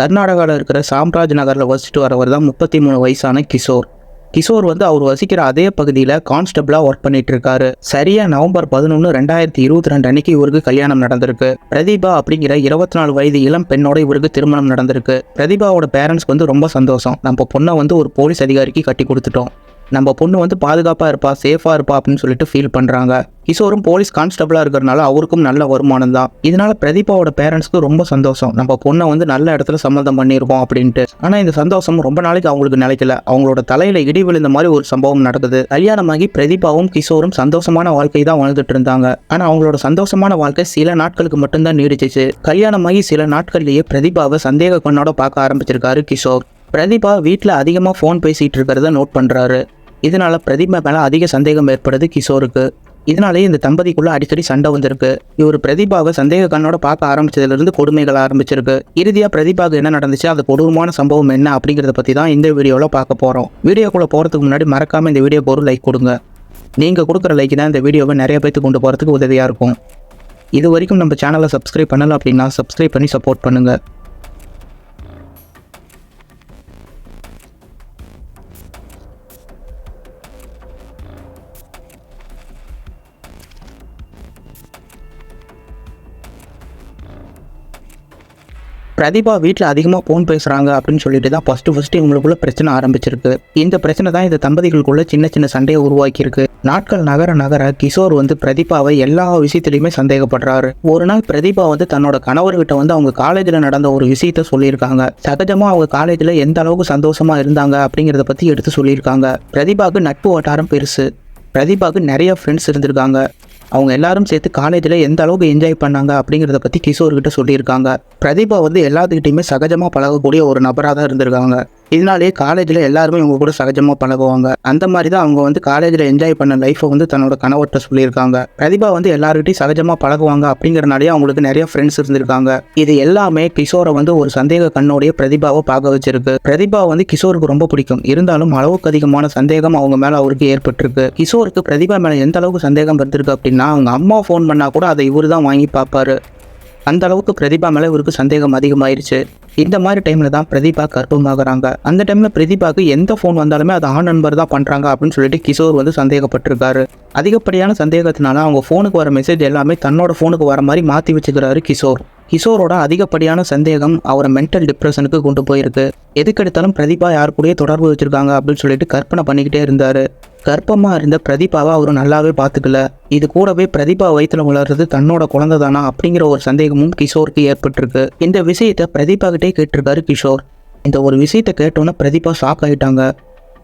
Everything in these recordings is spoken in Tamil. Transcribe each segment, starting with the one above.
கர்நாடகாவில் இருக்கிற சாம்ராஜ் நகரில் வசிச்சுட்டு வரவர் தான் முப்பத்தி மூணு வயசான கிஷோர். கிஷோர் வந்து அவர் வசிக்கிற அதே பகுதியில் கான்ஸ்டபிளாக ஒர்க் பண்ணிட்டு இருக்காரு. சரியா நவம்பர் பதினொன்று ரெண்டாயிரத்தி இருபத்தி ரெண்டு அன்னைக்கு இவருக்கு கல்யாணம் நடந்திருக்கு. பிரதீபா அப்படிங்கிற இருபத்தி நாலு வயது இளம் பெண்ணோட இவருக்கு திருமணம் நடந்திருக்கு. பிரதீபாவோட பேரண்ட்ஸ் வந்து ரொம்ப சந்தோஷம். நம்ம பொண்ணை வந்து ஒரு போலீஸ் அதிகாரிக்கு கட்டி கொடுத்துட்டோம். நம்ம பொண்ணு வந்து பாதுகாப்பாக இருப்பா சேஃபாக இருப்பா அப்படின்னு சொல்லிட்டு ஃபீல் பண்ணுறாங்க கிஷோரும் போலீஸ் கான்ஸ்டபிளாக இருக்கிறனால அவருக்கும் நல்ல வருமானம் தான். இதனால பிரதீபாவோட பேரண்ட்ஸ்க்கு ரொம்ப சந்தோஷம். நம்ம பொண்ணை வந்து நல்ல இடத்துல சம்மந்தம் பண்ணியிருக்கோம் அப்படின்ட்டு. ஆனால் இந்த சந்தோஷம் ரொம்ப நாளைக்கு அவங்களுக்கு நிலைக்கல. அவங்களோட தலையில இடி விழுந்த மாதிரி ஒரு சம்பவம் நடக்குது. கல்யாணமாகி பிரதீபாவும் கிஷோரும் சந்தோஷமான வாழ்க்கை தான் வாழ்ந்துட்டு இருந்தாங்க. ஆனால் அவங்களோட சந்தோஷமான வாழ்க்கை சில நாட்களுக்கு மட்டும்தான் நீடிச்சிச்சு. கல்யாணமாகி சில நாட்கள்லேயே பிரதீபாவை சந்தேக கண்ணோட பார்க்க ஆரம்பிச்சிருக்காரு கிஷோர். பிரதீபா வீட்டில் அதிகமாக ஃபோன் பேசிகிட்டு இருக்கிறத நோட் பண்ணுறாரு இதனால் பிரதீபா மேலே அதிக சந்தேகம் ஏற்படுது கிஷோருக்கு. இதனாலேயே இந்த தம்பதிக்குள்ளே அடிக்கடி சண்டை வந்திருக்கு. இவர் பிரதீபாவை சந்தேக கண்ணோட பார்க்க ஆரம்பிச்சதுலேருந்து கொடுமைகள் ஆரம்பிச்சிருக்கு. இறுதியாக பிரதீபாவுக்கு என்ன நடந்துச்சு? அந்த கொடூரமான சம்பவம் என்ன அப்படிங்கிறத பற்றி தான் இந்த வீடியோவில் பார்க்க போகிறோம் வீடியோக்குள்ளே போகிறதுக்கு முன்னாடி மறக்காமல் இந்த வீடியோக்கு ஒரு லைக் கொடுங்க. நீங்கள் கொடுக்குற லைக் தான் இந்த வீடியோவை நிறைய பேர்த்து கொண்டு போகிறதுக்கு உதவியாக இருக்கும். இது வரைக்கும் நம்ம சேனலை சப்ஸ்கிரைப் பண்ணலை அப்படின்னா சப்ஸ்கிரைப் பண்ணி சப்போர்ட் பண்ணுங்கள் பிரதீபா வீட்டில் அதிகமாக ஃபோன் பேசுகிறாங்க அப்படின்னு சொல்லிட்டு தான் ஃபஸ்ட்டு ஃபஸ்ட்டு இவங்களுக்குள்ள பிரச்சனை ஆரம்பிச்சிருக்கு. இந்த பிரச்சனை தான் இந்த தம்பதிகளுக்குள்ள சின்ன சின்ன சண்டையை உருவாக்கியிருக்கு. நாட்கள் நகர நகர கிஷோர் வந்து பிரதீபாவை எல்லா விஷயத்துலையுமே சந்தேகப்படுறாரு. ஒரு நாள் பிரதீபா வந்து தன்னோட கணவர்கிட்ட வந்து அவங்க காலேஜில் நடந்த ஒரு விஷயத்த சொல்லியிருக்காங்க. சகஜமாக அவங்க காலேஜில் எந்த அளவுக்கு சந்தோஷமா இருந்தாங்க அப்படிங்கிறத பற்றி எடுத்து சொல்லியிருக்காங்க. பிரதீபாவுக்கு நட்பு வட்டாரம் பெருசு. பிரதீபாவுக்கு நிறைய ஃப்ரெண்ட்ஸ் இருந்திருக்காங்க. அவங்க எல்லாரும் சேர்த்து காலேஜில் எந்த அளவுக்கு என்ஜாய் பண்ணாங்க அப்படிங்கிறத பற்றி கிஷோர்கிட்ட சொல்லியிருக்காங்க. பிரதீபா வந்து எல்லாத்துக்கிட்டையுமே சகஜமாக பழகக்கூடிய ஒரு நபராக தான் இருந்திருக்காங்க. இதனாலேயே காலேஜில் எல்லாருமே இவங்க கூட சகஜமாக பழகுவாங்க. அந்த மாதிரி தான் அவங்க வந்து காலேஜில் என்ஜாய் பண்ண லைஃப்பை வந்து தன்னோட கணவர்கிட்ட சொல்லியிருக்காங்க. பிரதிபா வந்து எல்லாருக்கிட்டையும் சகஜமாக பழகுவாங்க அப்படிங்கிறனாலேயே அவங்களுக்கு நிறைய ஃப்ரெண்ட்ஸ் இருந்திருக்காங்க. இது எல்லாமே கிஷோரை வந்து ஒரு சந்தேக கண்ணோடைய பிரதிபாவை பார்க்க வச்சிருக்கு. பிரதிபா வந்து கிஷோருக்கு ரொம்ப பிடிக்கும். இருந்தாலும் அளவுக்கு அதிகமான சந்தேகம் அவங்க மேலே அவருக்கு ஏற்பட்டிருக்கு. கிஷோருக்கு பிரதிபா மேலே எந்த அளவுக்கு சந்தேகம் வந்திருக்கு அப்படின்னா அவங்க அம்மா ஃபோன் பண்ணால் கூட அதை இவர் தான் வாங்கி பார்ப்பாரு. அந்த அளவுக்கு பிரதீபா மேலே இவருக்கு சந்தேகம் அதிகமாயிருச்சு. இந்த மாதிரி டைமில் தான் பிரதீபா கர்ப்பமாகறாங்க. அந்த டைமில் பிரதீபாவுக்கு எந்த ஃபோன் வந்தாலுமே அது ஆண் நண்பர் தான் பண்ணுறாங்க அப்படின்னு சொல்லிட்டு கிஷோர் வந்து சந்தேகப்பட்டிருக்காரு. அதிகப்படியான சந்தேகத்தினால அவங்க ஃபோனுக்கு வர மெசேஜ் எல்லாமே தன்னோட ஃபோனுக்கு வர மாதிரி மாற்றி வச்சுக்கிறாரு கிஷோர். கிஷோரோட அதிகப்படியான சந்தேகம் அவரை மென்டல் டிப்ரெஷனுக்கு கொண்டு போயிருக்கு. எதுக்கெடுத்தாலும் பிரதீபா யார் கூடயே தொடர்பு வச்சிருக்காங்க அப்படின்னு சொல்லிட்டு கற்பனை பண்ணிக்கிட்டே இருந்தார். கர்ப்பமாக இருந்த பிரதீபாவை அவர் நல்லாவே பார்த்துக்கல. இது கூடவே பிரதீபா வயிற்றுல வளர்றது தன்னோட குழந்தை தானா அப்படிங்கிற ஒரு சந்தேகமும் கிஷோருக்கு ஏற்பட்டிருக்கு. இந்த விஷயத்தை பிரதீபா கிட்டே கேட்டிருக்காரு கிஷோர். இந்த ஒரு விஷயத்தை கேட்டோன்னே பிரதீபா ஷாக் ஆகிட்டாங்க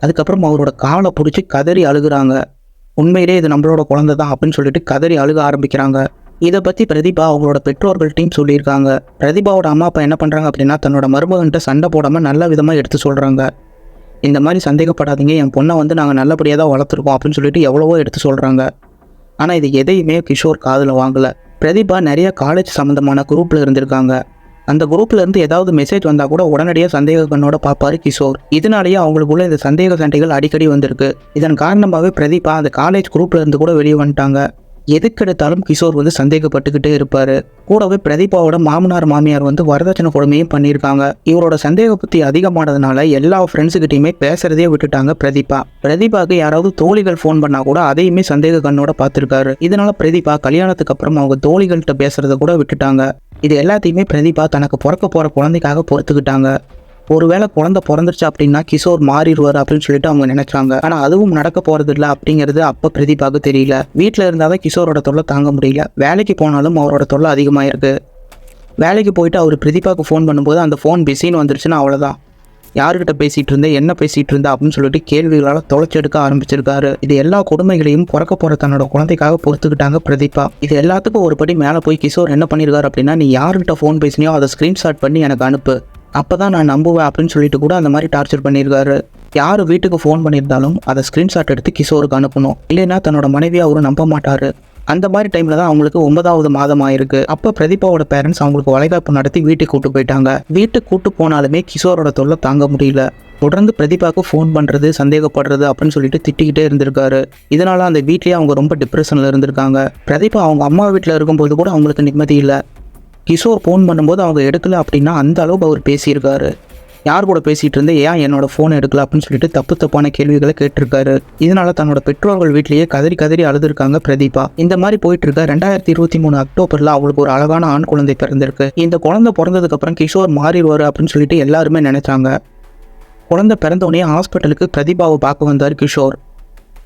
அதுக்கப்புறம் அவரோட காலை பிடிச்சி கதறி அழுகுறாங்க. உண்மையிலே இது நம்மளோட குழந்தை தான் அப்படின்னு சொல்லிட்டு கதறி அழுக ஆரம்பிக்கிறாங்க. இதை பற்றி பிரதீபா அவங்களோட பெற்றோர்கள்ட்டையும் சொல்லியிருக்காங்க. பிரதீபாவோட அம்மா அப்பா என்ன பண்ணுறாங்க அப்படின்னா தன்னோட மருமகன்கிட்ட சண்டை போடாமல் நல்ல விதமாக எடுத்து சொல்கிறாங்க இந்த மாதிரி சந்தேகப்படாதீங்க என் பொண்ணை வந்து நாங்கள் நல்லபடியாக தான் வளர்த்துருக்கோம் அப்படின்னு சொல்லிட்டு எவ்வளவோ எடுத்து சொல்கிறாங்க ஆனால் இது எதையுமே கிஷோர் காதில் வாங்கலை. பிரதீபா நிறைய காலேஜ் சம்மந்தமான குரூப்பில் இருந்திருக்காங்க. அந்த குரூப்ல இருந்து ஏதாவது மெசேஜ் வந்தால் கூட உடனடியாக சந்தேக கண்ணோட பார்ப்பாரு கிஷோர். இதனாலேயே அவங்களுக்குள்ள இந்த சந்தேக சண்டைகள் அடிக்கடி வந்திருக்கு. இதன் காரணமாகவே பிரதீபா அந்த காலேஜ் குரூப்ல இருந்து கூட வெளியே வந்துட்டாங்க. எதுக்கெடுத்தாலும் கிஷோர் வந்து சந்தேகப்பட்டுக்கிட்டே இருப்பார். கூடவே பிரதீபாவோட மாமனார் மாமியார் வந்து வரதட்சணை கொடுமையும் பண்ணியிருக்காங்க. இவரோட சந்தேக புத்தி அதிகமானதுனால எல்லா ஃப்ரெண்ட்ஸுக்கிட்டையுமே பேசுறதே விட்டுட்டாங்க பிரதீபா. பிரதீபாவுக்கு யாராவது தோழிகள் ஃபோன் பண்ணா கூட அதையுமே சந்தேக கண்ணோட பார்த்துருக்காரு. இதனால பிரதீபா கல்யாணத்துக்கு அப்புறம் அவங்க தோழிகள்கிட்ட பேசுறத கூட விட்டுட்டாங்க. இது எல்லாத்தையுமே பிரதீபா தனக்கு பிறக்க போற குழந்தைக்காக பொறுத்துக்கிட்டாங்க. ஒருவேளை குழந்தை பிறந்துருச்சு அப்படின்னா கிஷோர் மாறிடுவார் அப்படின்னு சொல்லிட்டு அவங்க நினைச்சாங்க ஆனால் அதுவும் நடக்க போறது இல்லை அப்படிங்கிறது அப்போ பிரதீபாவுக்கு தெரியல. வீட்டில் இருந்தால் தான் கிஷோரோட தொல்லை தாங்க முடியல. வேலைக்கு போனாலும் அவரோட தொல்லை அதிகமாயிருக்கு. வேலைக்கு போயிட்டு அவர் பிரதீபாவுக்கு ஃபோன் பண்ணும்போது அந்த ஃபோன் பிஸின்னு வந்துருச்சுன்னா அவ்வளோதான் யாருக்கிட்ட பேசிகிட்டு இருந்தேன் என்ன பேசிகிட்டு இருந்தா அப்படின்னு சொல்லிட்டு கேள்விகளால் தொலைச்செடுக்க ஆரம்பிச்சிருக்காரு. இது எல்லா கொடுமைகளையும் பிறக்க போகிற தன்னோட குழந்தைக்காக பொறுத்துக்கிட்டாங்க பிரதீபா. இது எல்லாத்துக்கும் ஒரு படி மேலே போய் கிஷோர் என்ன பண்ணியிருக்காரு அப்படின்னா நீ யார்கிட்ட ஃபோன் பேசினியோ அதை ஸ்க்ரீன்ஷாட் பண்ணி எனக்கு அனுப்பு. அப்போ தான் நான் நம்புவேன் அப்படின்னு சொல்லிட்டு கூட அந்த மாதிரி டார்ச்சர் பண்ணியிருக்காரு. யார் வீட்டுக்கு ஃபோன் பண்ணியிருந்தாலும் அதை ஸ்க்ரீன்ஷாட் எடுத்து கிஷோருக்கு அனுப்பணும். இல்லைன்னா தன்னோட மனைவியை அவரும் நம்ப மாட்டார். அந்த மாதிரி டைமில் தான் அவங்களுக்கு ஒன்பதாவது மாதம் ஆயிருக்கு. அப்போ பிரதீபாவோட பேரண்ட்ஸ் அவங்களுக்கு வளைகாப்பு நடத்தி வீட்டுக்கு கூட்டு போயிட்டாங்க. வீட்டுக்கு கூட்டு போனாலுமே கிஷோரோட தொல்லை தாங்க முடியல. தொடர்ந்து பிரதீபாவுக்கு ஃபோன் பண்ணுறது சந்தேகப்படுறது அப்படின்னு சொல்லிட்டு திட்டிக்கிட்டே இருந்திருக்காரு. இதனால அந்த வீட்லேயே அவங்க ரொம்ப டிப்ரெஷனில் இருந்திருக்காங்க. பிரதீபா அவங்க அம்மா வீட்டில் இருக்கும்போது கூட அவங்களுக்கு நிம்மதி இல்லை. கிஷோர் ஃபோன் பண்ணும்போது அவங்க எடுக்கல அப்படின்னா அந்த அளவுக்கு அவர் பேசியிருக்காரு. யார் கூட பேசிகிட்டு இருந்தே ஏன் என்னோட ஃபோன் எடுக்கல? அப்படின்னு சொல்லிட்டு தப்பு தப்பான கேள்விகளை கேட்டிருக்காரு. இதனால தன்னோட பெற்றோர்கள் வீட்லேயே கதறி கதறி அழுதுருக்காங்க பிரதீபா. இந்த மாதிரி போயிட்டு இருக்க ரெண்டாயிரத்தி இருபத்தி மூணு அக்டோபரில் அவளுக்கு ஒரு அழகான ஆண் குழந்தை பிறந்திருக்கு. இந்த குழந்தை பிறந்ததுக்கு அப்புறம் கிஷோர் மாறிடுவார் அப்படின்னு சொல்லிட்டு எல்லாருமே நினைச்சாங்க. குழந்தை பிறந்தோடனே ஹாஸ்பிட்டலுக்கு பிரதீபாவை பார்க்க வந்தார் கிஷோர்.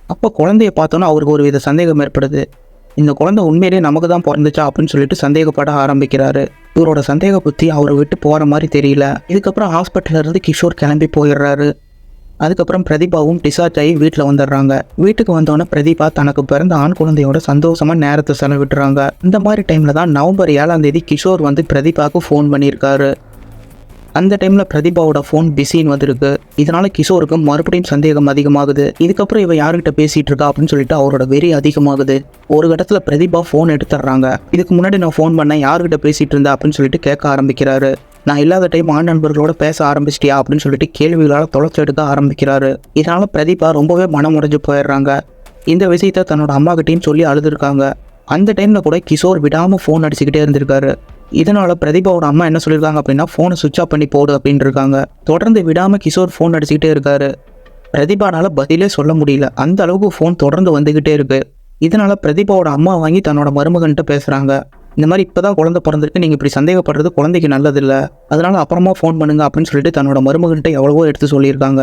அப்போ குழந்தைய பார்த்தோன்னே அவருக்கு ஒரு வித சந்தேகம் ஏற்படுது. இந்த குழந்தை உண்மையிலேயே நமக்கு தான் பிறந்துச்சா அப்படின்னு சொல்லிட்டு சந்தேகப்பட ஆரம்பிக்கிறாரு. இவரோட சந்தேக புத்தி அவரை விட்டு போகிற மாதிரி தெரியல. இதுக்கப்புறம் ஹாஸ்பிட்டல்ல இருந்து கிஷோர் கிளம்பி போயிடுறாரு. அதுக்கப்புறம் பிரதீபாவும் டிசார்ஜ் ஆகி வீட்டில் வந்துடுறாங்க. வீட்டுக்கு வந்தோடனே பிரதீபா தனக்கு பிறந்த ஆண் குழந்தையோட சந்தோஷமாக நேரத்தை செலவிடுறாங்க. இந்த மாதிரி டைமில் தான் நவம்பர் ஏழாம் தேதி கிஷோர் வந்து பிரதீபாவுக்கு ஃபோன் பண்ணியிருக்காரு. அந்த டைமில் பிரதீபாவோட ஃபோன் பிஸின்னு வந்திருக்கு. இதனால கிஷோருக்கு மறுபடியும் சந்தேகம் அதிகமாகுது. இதுக்கப்புறம் இவன் யாருக்கிட்ட பேசிட்டு இருக்கா அப்படின்னு சொல்லிட்டு அவரோட வெறி அதிகமாகுது. ஒரு இடத்துல பிரதீபா ஃபோன் எடுத்துடுறாங்க. இதுக்கு முன்னாடி நான் ஃபோன் பண்ணேன் யாருக்கிட்ட பேசிட்டு இருந்தா அப்படின்னு சொல்லிட்டு கேட்க ஆரம்பிக்கிறாரு. நான் இல்லாத டைம் ஆண் நண்பர்களோட பேச ஆரம்பிச்சிட்டியா அப்படின்னு சொல்லிட்டு கேள்விகளால் தொலைச்சு எடுக்க ஆரம்பிக்கிறாரு. இதனால பிரதீபா ரொம்பவே மனம் உடைஞ்சு போயிடுறாங்க. இந்த விஷயத்த தன்னோட அம்மா கிட்டேயும் சொல்லி அழுதுருக்காங்க. அந்த டைமில் கூட கிஷோர் விடாமல் ஃபோன் அடிச்சுக்கிட்டே இருந்திருக்காரு. இதனால் பிரதீபாவோட அம்மா என்ன சொல்லியிருக்காங்க அப்படின்னா ஃபோனை சுவிட்ச் ஆஃப் பண்ணி போடு அப்படின்னு இருக்காங்க தொடர்ந்து விடாமல் கிஷோர் ஃபோன் அடிச்சுக்கிட்டே இருக்காரு. பிரதீபானால் பதிலே சொல்ல முடியல. அந்த அளவுக்கு ஃபோன் தொடர்ந்து வந்துக்கிட்டே இருக்குது இதனால் பிரதீபாவோட அம்மா வாங்கி தன்னோட மருமகன்கிட்ட பேசுகிறாங்க இந்த மாதிரி இப்போ தான் குழந்தை பிறந்திருக்கு. நீங்கள் இப்படி சந்தேகப்படுறது குழந்தைக்கு நல்லதில்லை. அதனால் அப்புறமா ஃபோன் பண்ணுங்க அப்படின்னு சொல்லிட்டு தன்னோட மருமகன்கிட்ட எவ்வளவோ எடுத்து சொல்லியிருக்காங்க.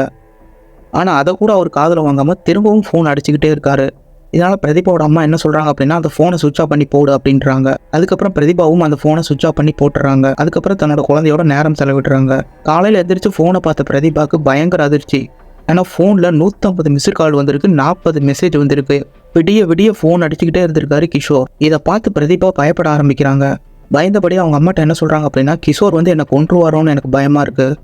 ஆனால் அதை கூட அவர் காதில் வாங்காமல் திரும்பவும் ஃபோன் அடிச்சுக்கிட்டே இருக்காரு. இதனால் பிரதீபாவோட அம்மா என்ன சொல்கிறாங்க அப்படின்னா அந்த ஃபோனை சுவிச் ஆஃப் பண்ணி போடு அப்படின்றாங்க. அதுக்கப்புறம் பிரதீபாவும் அந்த ஃபோனை சுவிச் ஆஃப் பண்ணி போட்டுறாங்க. அதுக்கப்புறம் தன்னோட குழந்தையோட நேரம் செலவிடுறாங்க. காலையில் எந்திரிச்சு ஃபோனை பார்த்த பிரதீபாவுக்கு பயங்கர அதிர்ச்சி. ஏன்னா ஃபோனில் நூற்றம்பது மிஸ்டு கால் வந்திருக்கு நாற்பது மெசேஜ் வந்திருக்கு. விடிய விடிய ஃபோன் அடிச்சுக்கிட்டே இருந்திருக்காரு கிஷோர். இதை பார்த்து பிரதீபா பயப்பட ஆரம்பிக்கிறாங்க. பயந்தபடி அவங்க அம்மாட்ட என்ன சொல்கிறாங்க அப்படின்னா கிஷோர் வந்து என்னை கொன்றுவாரோன்னு எனக்கு பயமாக இருக்குது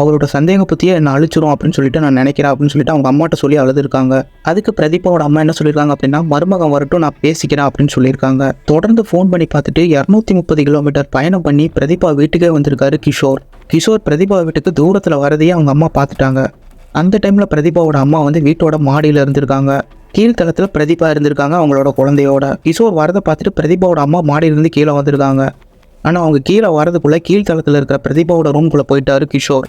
அவரோட சந்தேக பற்றியே என்ன அழிச்சிரும் அப்படின்னு சொல்லிட்டு நான் நினைக்கிறேன் அப்படின்னு சொல்லிட்டு அவங்க அம்மாட்ட சொல்லி அழுதுருக்காங்க. அதுக்கு பிரதீபாவோட அம்மா என்ன சொல்லியிருக்காங்க அப்படின்னா மருமகன் வரட்டும் நான் பேசிக்கிறேன் அப்படின்னு சொல்லியிருக்காங்க தொடர்ந்து ஃபோன் பண்ணி பார்த்துட்டு இரநூத்தி முப்பது கிலோமீட்டர் பயணம் பண்ணி பிரதீபா வீட்டுக்கே வந்திருக்காரு கிஷோர். கிஷோர் பிரதீபா வீட்டுக்கு தூரத்தில் வரதையே அவங்க அம்மா பார்த்துட்டாங்க. அந்த டைமில் பிரதீபாவோட அம்மா வந்து வீட்டோட மாடியில் இருந்திருக்காங்க. கீழ்த்தளத்தில் பிரதீபா இருந்திருக்காங்க அவங்களோட குழந்தையோட. கிஷோர் வரதை பார்த்துட்டு பிரதீபாவோட அம்மா மாடியிலேருந்து கீழே வந்திருக்காங்க. ஆனால் அவங்க கீழே வரதுக்குள்ளே கீழ்த்தளத்தில் இருக்கிற பிரதீபாவோட ரூம்குள்ளே போயிட்டாரு கிஷோர்.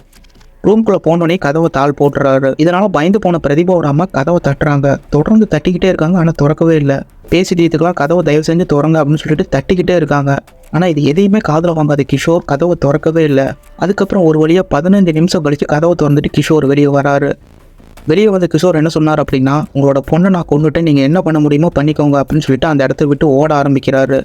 ரூம்குள்ளே போனோடனே கதவை தாள் போட்டுறாரு. இதனால பயந்து போன பிரதீபாவோட அம்மா கதவை தட்டுறாங்க. தொடர்ந்து தட்டிக்கிட்டே இருக்காங்க ஆனால் திறக்கவே இல்லை. பேசிட்டதுக்கெல்லாம் கதவை தயவு செஞ்சு திறங்க அப்படின்னு சொல்லிட்டு தட்டிக்கிட்டே இருக்காங்க. ஆனால் இது எதையுமே காதில் வாங்காத கிஷோர் கதவை திறக்கவே இல்லை. அதுக்கப்புறம் ஒரு வழியாக பதினஞ்சு நிமிஷம் கழிச்சு கதவை திறந்துட்டு கிஷோர் வெளியே வராரு. வெளியே வந்த கிஷோர் என்ன சொன்னார் அப்படின்னா உங்களோட பொண்ணை நான் கொண்டுட்டு நீங்கள் என்ன பண்ண முடியுமோ பண்ணிக்கோங்க அப்படின்னு சொல்லிட்டு அந்த இடத்த விட்டு ஓட ஆரம்பிக்கிறாரு.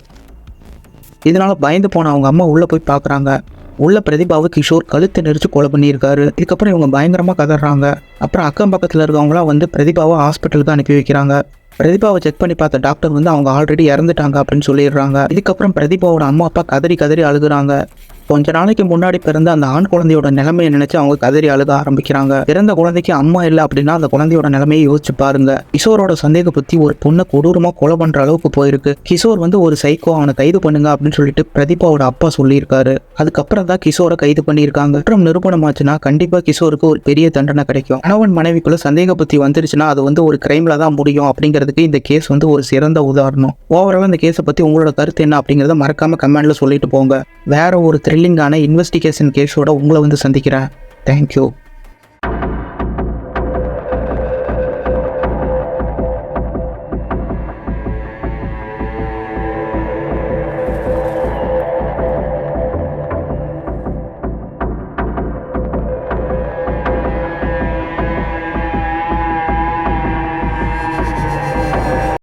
இதனால பயந்து போன அவங்க அம்மா உள்ளே போய் பார்க்குறாங்க உள்ள பிரதிபாவை கிஷோர் கழுத்தை நெரிச்சு கொலை பண்ணியிருக்காரு. இதுக்கப்புறம் இவங்க பயங்கரமாக கதறாங்க. அப்புறம் அக்கம் பக்கத்தில் இருக்கவங்களாம் வந்து பிரதிபாவை ஹாஸ்பிட்டலுக்கு அனுப்பி வைக்கிறாங்க. பிரதிபாவை செக் பண்ணி பார்த்த டாக்டர் வந்து அவங்க ஆல்ரெடி இறந்துட்டாங்க அப்படின்னு சொல்லிடுறாங்க. இதுக்கப்புறம் பிரதிபாவோட அம்மா அப்பா கதறி கதறி அழுகுறாங்க. கொஞ்ச நாளைக்கு முன்னாடி பிறந்த அந்த ஆண் குழந்தையோட நிலைமையை நினைச்சு அவங்க கதறி அழுக ஆரம்பிக்கிறாங்க. பிறந்த குழந்தைக்கு அம்மா இல்லை அப்படின்னா அந்த குழந்தையோட நிலைமையை யோசிச்சு பாருங்க. கிஷோரோட சந்தேக பத்தி ஒரு பொண்ணை கொடூரமா கொலை பண்ற அளவுக்கு போயிருக்கு. கிஷோர் வந்து ஒரு சைக்கோ அவனை கைது பண்ணுங்க அப்படின்னு சொல்லிட்டு பிரதீபாவோட அப்பா சொல்லியிருக்காரு. அதுக்கப்புறம் தான் கிஷோரை கைது பண்ணியிருக்காங்க. குற்றம் நிரூபணமாச்சுன்னா கண்டிப்பா கிஷோருக்கு ஒரு பெரிய தண்டனை கிடைக்கும். கணவன் மனைவிக்குள்ள சந்தேக பத்தி வந்துருச்சுன்னா அது வந்து ஒரு கிரைம்ல தான் முடியும் அப்படிங்கிறதுக்கு இந்த கேஸ் வந்து ஒரு சிறந்த உதாரணம். ஓவரால் இந்த கேஸை பத்தி உங்களோட கருத்து என்ன அப்படிங்கிறத மறக்காம கமெண்ட்ல சொல்லிட்டு போங்க. வேற ஒரு த்ரில்லிங்கான இன்வெஸ்டிகேஷன் கேஸோட உங்களை வந்து சந்திக்கிறேன். தேங்க்யூ